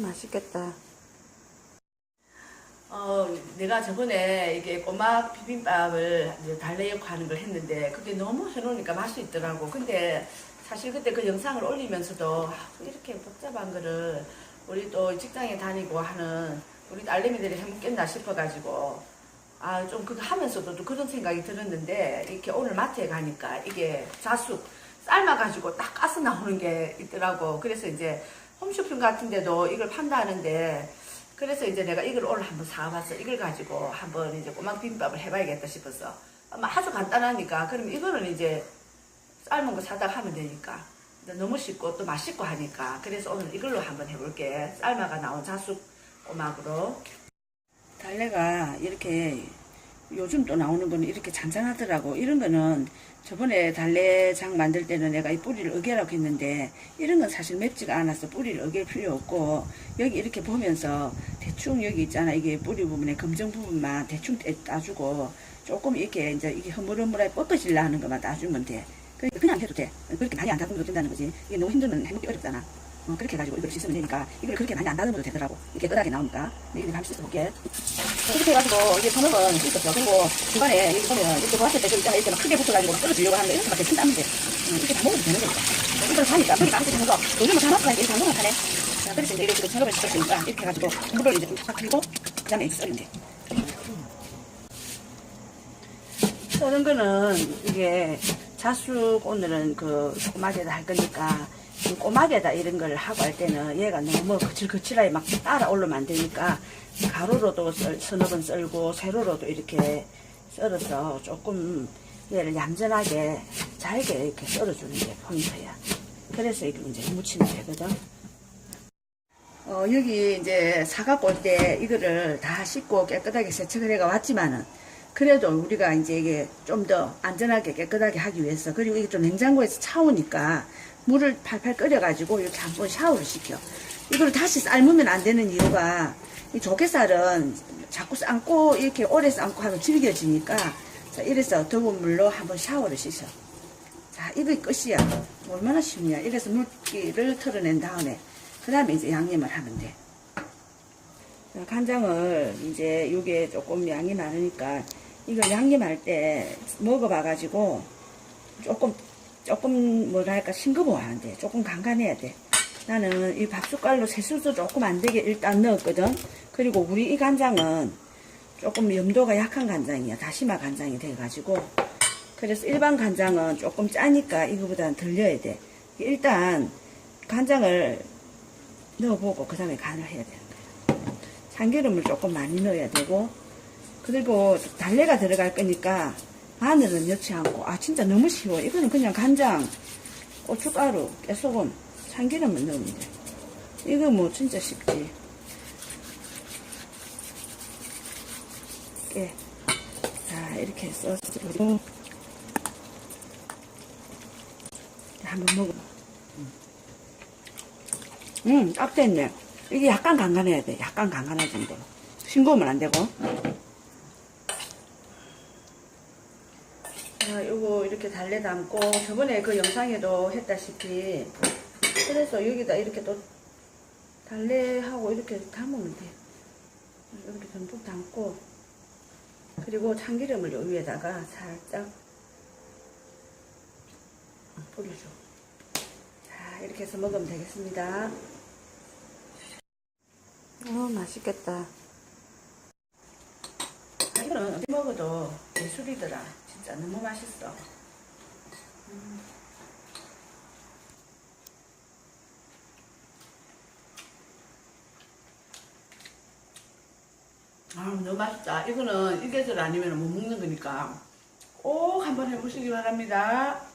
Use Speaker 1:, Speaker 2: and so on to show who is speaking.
Speaker 1: 맛있겠다.
Speaker 2: 어, 내가 저번에 이게 꼬막 비빔밥을 이제 달래역 하는 걸 했는데 그게 너무 해놓으니까 맛이 있더라고. 근데 사실 그때 그 영상을 올리면서도 아, 이렇게 복잡한 거를 우리 또 직장에 다니고 하는 우리 딸내미들이 해먹겠나 싶어가지고 아, 좀 그거 하면서도 또 그런 생각이 들었는데 이렇게 오늘 마트에 가니까 이게 자숙 삶아가지고 딱 가스 나오는 게 있더라고. 그래서 이제 홈쇼핑 같은 데도 이걸 판다는데 그래서 이제 내가 이걸 오늘 한번 사와봤어. 이걸 가지고 한번 이제 꼬막 비빔밥을 해봐야겠다. 아마 아주 간단하니까. 그럼 이거는 이제 삶은 거 사다가 하면 되니까. 너무 쉽고 또 맛있고 하니까. 그래서 오늘 이걸로 한번 해볼게. 삶아가 나온 자숙 꼬막으로. 달래가 이렇게 요즘 또 나오는 거는 이렇게 잔잔하더라고. 이런 거는 저번에 달래장 만들 때는 내가 이 뿌리를 어게라고 했는데 이런 건 사실 맵지가 않아서 뿌리를 어길 필요 없고 여기 이렇게 보면서 대충 여기 있잖아. 이게 뿌리 부분에 검정 부분만 대충 떼- 따주고 조금 이렇게 이제 이게 흐물흐물하게 뻗어질라 하는 것만 따주면 돼. 그냥 해도 돼. 그렇게 많이 안 다듬어도 된다는 거지. 이게 너무 힘들면 해먹기 어렵잖아. 어, 그렇게 해가지고 이걸 씻으면 되니까 이걸 그렇게 많이 안 다듬어도 되더라고. 이렇게 깨끗하게 나오니까. 네, 이걸 한번 씻어볼게. 이렇게 해가지고 이게 손업은 씻었어. 그리고 중간에 여기 보면 이렇게 보았을 때그 있잖아. 이렇게 막 크게 붙어가지고 막 떨어지려고 하는데 이렇게 막 대충 돼. 어, 이렇게 다 먹어도 되는 거니까. 이걸 사니까 머리가 안 쓰는 거. 요즘은 다 넣고 이렇게 하네. 자, 그래서 이제 이렇게 손업을 씻었으니까 이렇게 해가지고 물을 이제 좀싹 흘리고 그 다음에 이렇게 썰면 돼. 써는 거는 이게 자숙 오늘은 그 꼬막에다 할 거니까 이 꼬막에다 이런 걸 하고 할 때는 얘가 너무 거칠거칠하게 막 따라 올라면 안 되니까 가로로도 썰, 서너 번 썰고 세로로도 이렇게 썰어서 조금 얘를 얌전하게 잘게 이렇게 썰어주는 게 포인트야. 그래서 이걸 이제 무치면 되거든. 어, 여기 이제 사갖고 올때 이거를 다 씻고 깨끗하게 세척을 해가 왔지만은 그래도 우리가 이제 이게 좀 더 안전하게 깨끗하게 하기 위해서 그리고 이게 좀 냉장고에서 차오니까 물을 팔팔 끓여가지고 이렇게 한번 샤워를 시켜. 이걸 다시 삶으면 안 되는 이유가 이 조개살은 자꾸 삶고 이렇게 오래 삶고 하면 질겨지니까 자, 이래서 더운 물로 한번 샤워를 씻어. 자, 이게 끝이야. 얼마나 쉽냐. 이래서 물기를 털어낸 다음에 그 다음에 이제 양념을 하면 돼. 자, 간장을 이제 요게 조금 양이 많으니까 이걸 양념할 때 먹어봐가지고 조금 조금 뭐랄까 싱거워 하는데 조금 간간해야 돼. 나는 이 밥숟갈로 세수도 조금 안 되게 일단 넣었거든. 그리고 우리 이 간장은 조금 염도가 약한 간장이야. 다시마 간장이 돼가지고 그래서 일반 간장은 조금 짜니까 이거보다는 덜 넣어야 돼. 일단 간장을 넣어보고 그 다음에 간을 해야 되는 거야. 참기름을 조금 많이 넣어야 되고 그리고 달래가 들어갈 거니까 마늘은 넣지 않고 아 진짜 너무 쉬워 이거는 그냥 간장 고춧가루 깨소금 참기름을 넣으면 돼 이거 뭐 진짜 쉽지 깨. 자 이렇게 써서 그리고 한번 먹어봐 음, 딱 됐네. 이게 약간 간간해야 돼. 약간 간간할 정도로. 싱거우면 안 되고. 자, 요거 이렇게 달래 담고, 저번에 그 영상에도 했다시피, 그래서 여기다 이렇게 또 달래하고 이렇게 담으면 돼. 이렇게 듬뿍 담고, 그리고 참기름을 요 위에다가 살짝 뿌려줘. 자, 이렇게 해서 먹으면 되겠습니다.
Speaker 1: 어, 맛있겠다.
Speaker 2: 이거는 먹어도 예술이더라. 진짜 너무 맛있어. 음. 아, 너무 맛있다. 이거는 일개절 아니면 못 먹는 거니까 꼭 한번 해보시기 바랍니다.